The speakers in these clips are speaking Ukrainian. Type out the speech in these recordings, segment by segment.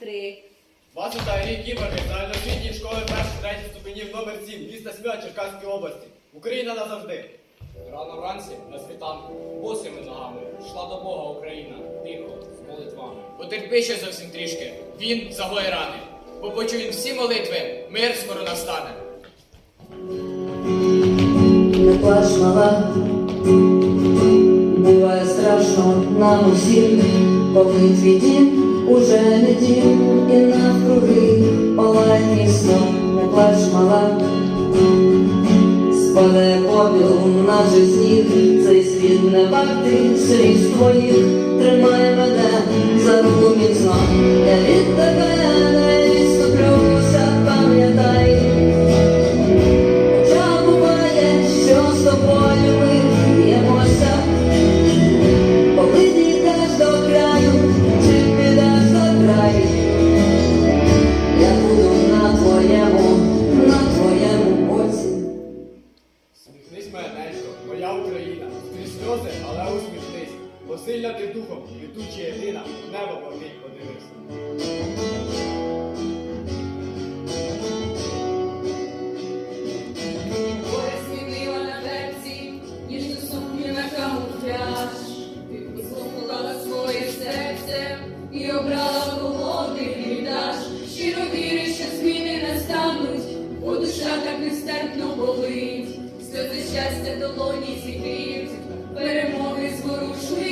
три. Вас вітає рік кіборги загальноосвітньої школи перших третіх ступенів номер 7 міста Сміла Черкаської області. Україна назавжди. Рано вранці на світанку, босими ногами, йшла до Бога Україна, тихо, з молитвами. Потерпи ще зовсім трішки, він загоє рани. Бо почує він всі молитви, мир скоро настане. Не плач, мала, буває страшно нам усім, коли твій дім уже не і навкруги палає місто, не плач, мала, спаде попіл на сніг, цей світ не варти сліз твоїх, тримай мене за руку міцно, я від тебе Крізь але усміхнись. Бо ти духом, літуча єдина, в небо повіть подивись. Ти послухала своє серце і обрала долоні зігріють, перемоги зворушливу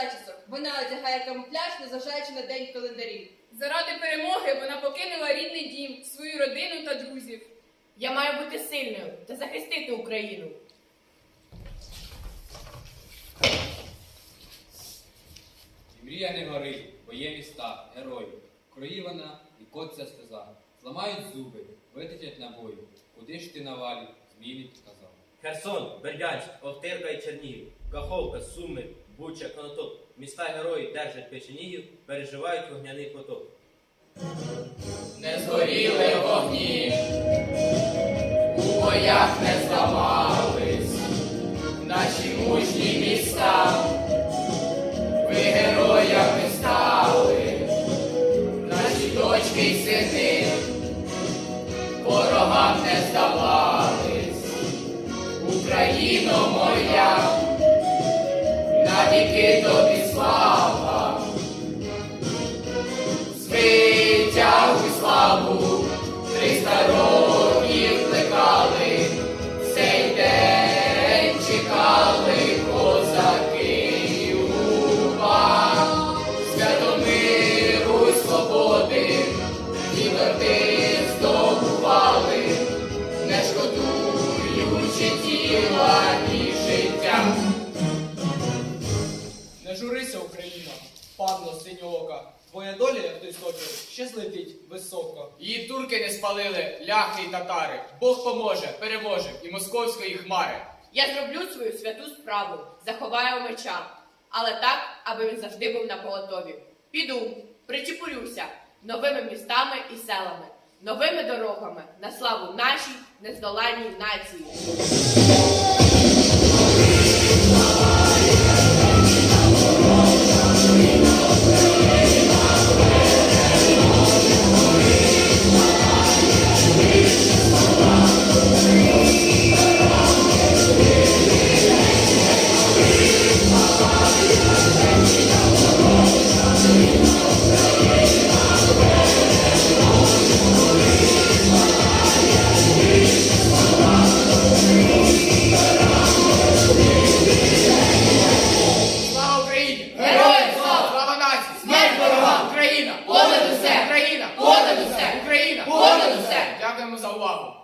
зачісок вона одягає камуфляж, незважаючи на день в календарі. Заради перемоги вона покинула рідний дім, свою родину та друзів. Я маю бути сильною та захистити Україну. І мрія не горить, бо є міста, герої. Крої вона і котця стеза. Зламають зуби, витечать набої. Куди ж ти навалі, змій сказав. Херсон, Бердянськ, Охтирка і Чернігів, Каховка, Суми, Буча, Конотоп. Міста герої держать печенігів, переживають вогняний потоп. Не згоріли вогні, у боях не зламались, наші мужні міста, ви героями стали, наші дочки й сини, ворогам не здавались, Україно моя, навіки тобі слава. Звитягуй славу, триста років плекали, цей день чекали козаки уба, святомиру й свободи, і торти Не журися, Україна, панно синьоока. Твоя доля, як той сокіл, ще злетить високо. Її турки не спалили, ляхи й татари. Бог поможе, переможе і московської хмари. Я зроблю свою святу справу, заховаю меча, але так, аби він завжди був на поготові. Піду, причепурюся новими містами і селами, новими дорогами на славу нашій нездоланній нації. Ucraína, Ucrânia, já vemos ao alvo.